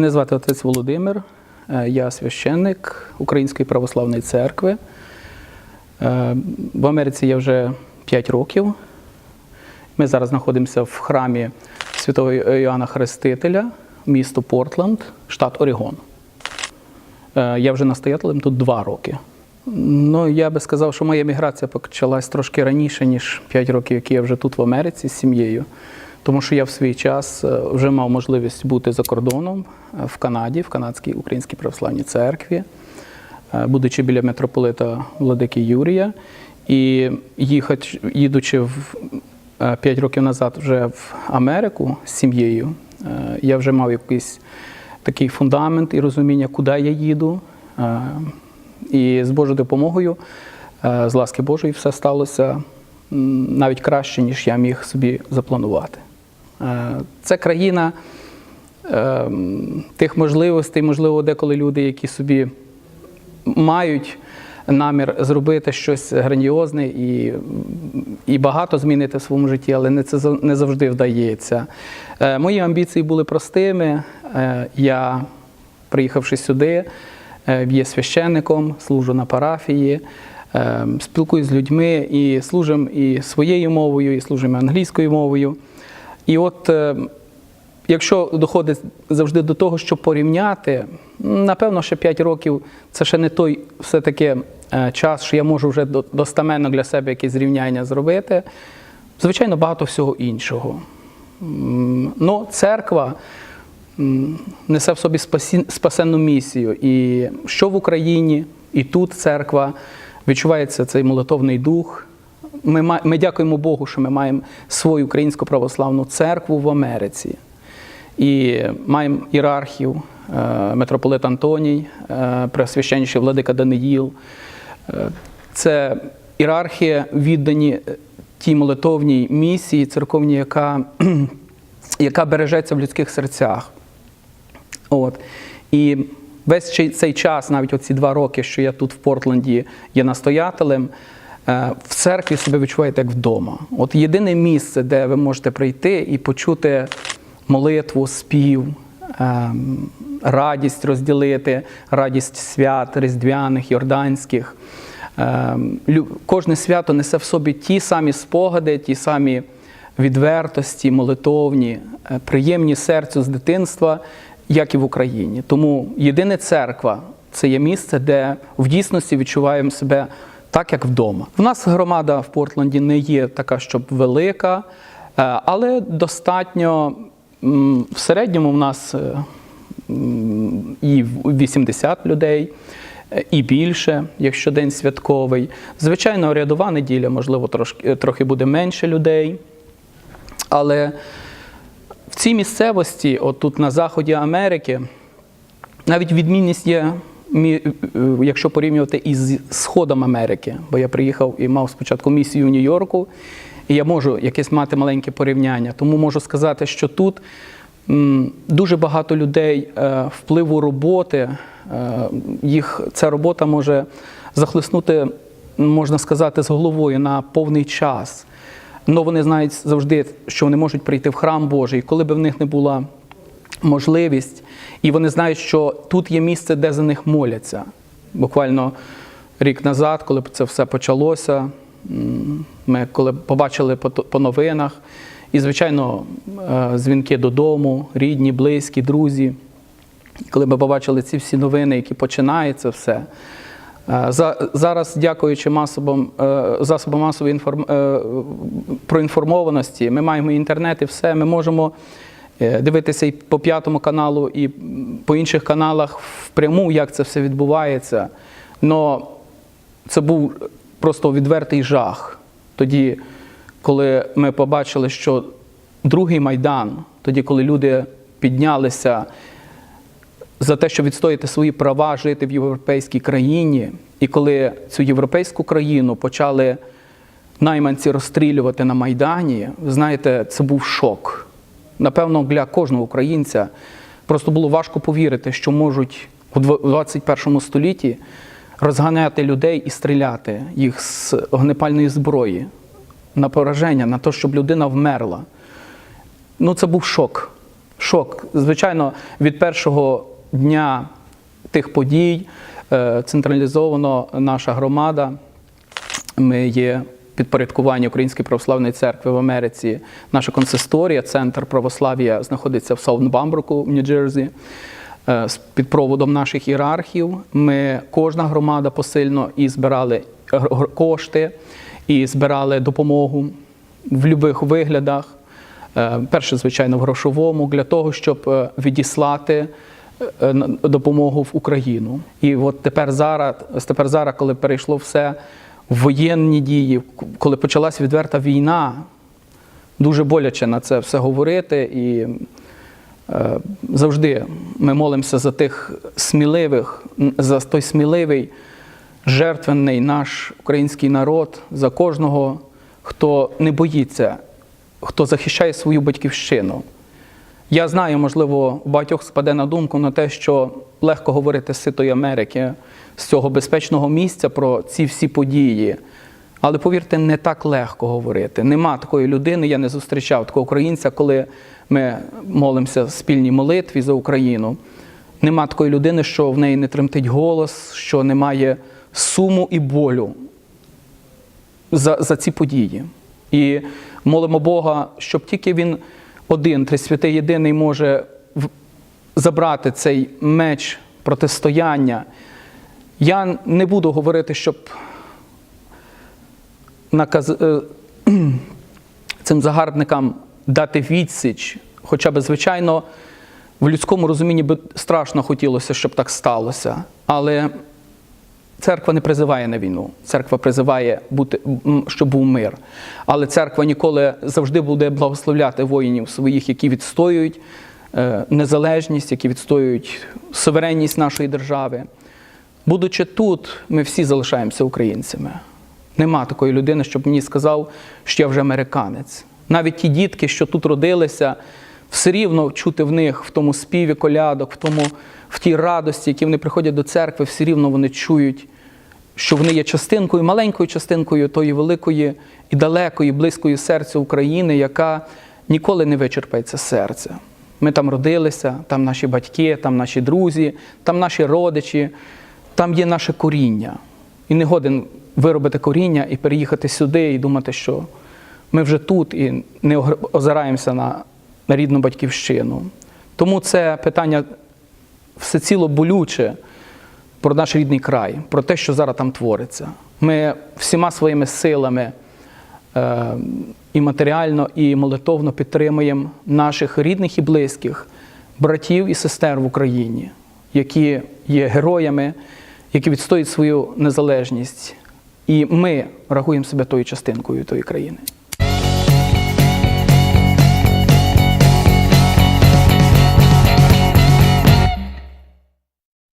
Мене звати отець Володимир, е, я священник Української православної церкви. Е, В Америці я вже 5 років. Ми зараз знаходимося в храмі Святого Іоанна Хрестителя, місто Портленд, штат Орегон. Е, Я вже настоятелем тут 2 роки. Ну, я би сказав, що моя міграція почалась трошки раніше, ніж 5 років, які я вже тут в Америці з сім'єю. Тому що я в свій час е, вже мав можливість бути за кордоном е, в Канаді, в Канадській Українській православній церкві, е, будучи біля митрополита Владики Юрія. І їхать, їдучи в 5 років назад вже в Америку з сім'єю, я вже мав якийсь такий фундамент і розуміння, куди я їду. І з Божою допомогою, з ласки Божої, все сталося навіть краще, ніж я міг собі запланувати. Е, Це країна е, тих можливостей, можливо, деколи люди, які собі мають намір зробити щось грандіозне і, і багато змінити в своєму житті, але не це не завжди вдається. Е, Мої амбіції були простими. Е, Я, приїхавши сюди, є священником, служу на парафії, е, спілкуюсь з людьми і служимо і своєю мовою, і служимо англійською мовою. І от е, якщо доходить завжди до того, щоб порівняти, напевно, ще 5 років це ще не той все-таки е, час, що я можу вже достаменно для себе якесь зрівняння зробити. Звичайно, багато всього іншого. Ну, церква несе в собі спасенну місію. І що в Україні, і тут церква відчувається цей молитовний дух. Ми, ми дякуємо Богу, що ми маємо свою українську православну церкву в Америці. І маємо ієрархів, е, митрополит Антоній, е, преосвященніший владика Даниїл. Е, Це ієрархія віддані тій молитовній місії церковній, яка, яка бережеться в людських серцях. От. І весь цей- час, навіть оці два роки, що я тут в Портленді є настоятелем, в церкві себе відчуваєте як вдома. От єдине місце, де ви можете прийти і почути молитву, спів, ем, радість розділити, радість свят різдвяних, йорданських. Ем, Кожне свято несе в собі ті самі спогади, ті самі відвертості, молитовні, е, приємні серцю з дитинства, як і в Україні. Тому єдине церква це є місце, де в дійсності відчуваємо себе так, як вдома. У нас громада в Портленді не є така, щоб велика, е, але достатньо в середньому в нас е, і 80 людей. е, І більше, якщо день святковий. Звичайно, рядова неділя, можливо, трошки, трохи буде менше людей. Але в цій місцевості, от тут на заході Америки, навіть відмінність є, якщо порівнювати із Сходом Америки. Бо я приїхав і мав спочатку місію в Нью-Йорку, і я можу якесь мати маленьке порівняння. Тому можу сказати, що тут дуже багато людей е, впливу роботи, е, їх ця робота може захлиснути, можна сказати, з головою на повний час. Ну вони знають завжди, що вони можуть прийти в храм Божий, коли б в них не була можливість, і вони знають, що тут є місце, де за них моляться. Буквально рік назад, коли це все почалося, ми коли побачили по, новинах, і, звичайно, е, дзвінки додому, рідні, близькі, друзі. Коли ми побачили ці всі новини, які починаються все. Е, зараз, дякуючи масовим, е, засобам масової інформ, проінформованості, ми маємо інтернет і все, ми можемо дивитися і по п'ятому каналу, і по інших каналах впряму, як це все відбувається. Но це був просто відвертий жах. Тоді, коли ми побачили, що другий майдан, тоді, коли люди піднялися за те, щоб відстояти свої права, жити в європейській країні, і коли цю європейську країну почали найманці розстрілювати на Майдані, ви знаєте, це був шок. Напевно, для кожного українця просто було важко повірити, що можуть у 21 столітті розганяти людей і стріляти їх з огнепальної зброї на пораження, на те, щоб людина вмерла. Ну, це був шок. Шок. Звичайно, від першого дня тих подій е, централізовано наша громада. Ми є підпорядкування Української православної церкви в Америці. Наша консисторія, центр православ'я, знаходиться в Саутбамбруку, в Нью-Джерсі. Е, під проводом наших ієрархів. Ми кожна громада посильно і збирали кошти, і збирали допомогу в будь-яких виглядах. Е, Перше, звичайно, в грошовому, для того, щоб е, відіслати допомогу в Україну. І от тепер зараз, тепер зараз, коли перейшло все воєнні дії, коли почалась відверта війна, дуже боляче на це все говорити. І Е, Завжди ми молимося за тих сміливих, за той сміливий, жертвенний наш український народ, за кожного, хто не боїться, хто захищає свою батьківщину. Я знаю, можливо, у багатьох спаде на думку на те, що легко говорити з ситої Америки, з цього безпечного місця про ці всі події. Але повірте, не так легко говорити. Нема такої людини, я не зустрічав такого українця, коли ми молимося в спільній молитві за Україну. Нема такої людини, що в неї не тремтить голос, що немає суму і болю за, за ці події. І молимо Бога, щоб тільки Він один, Трисвятий Єдиний, може забрати цей меч протистояння. Я не буду говорити, щоб наказ... е, цим загарбникам дати відсіч, хоча б, звичайно, в людському розумінні би страшно хотілося, щоб так сталося. Але Церква не призиває на війну. Церква призиває, бути, щоб був мир. Але церква ніколи завжди буде благословляти воїнів своїх, які відстоюють е, незалежність, які відстоюють суверенність нашої держави. Будучи тут, ми всі залишаємося українцями. Нема такої людини, щоб мені сказав, що я вже американець. Навіть ті дітки, що тут родилися, все рівно чути в них в тому співі колядок, в тому, в тій радості, які вони приходять до церкви, все рівно вони чують, що вони є частинкою, маленькою частинкою тої великої і далекої, близької серцю України, яка ніколи не вичерпається серце. Ми там родилися, там наші батьки, там наші друзі, там наші родичі, там є наше коріння. І не годен виробити коріння і переїхати сюди і думати, що ми вже тут і не озираємося на, на рідну батьківщину. Тому це питання всеціло болюче про наш рідний край, про те, що зараз там твориться. Ми всіма своїми силами е, і матеріально, і молитовно підтримуємо наших рідних і близьких, братів і сестер в Україні, які є героями, які відстоюють свою незалежність. І ми рахуємо себе тою частинкою тої країни.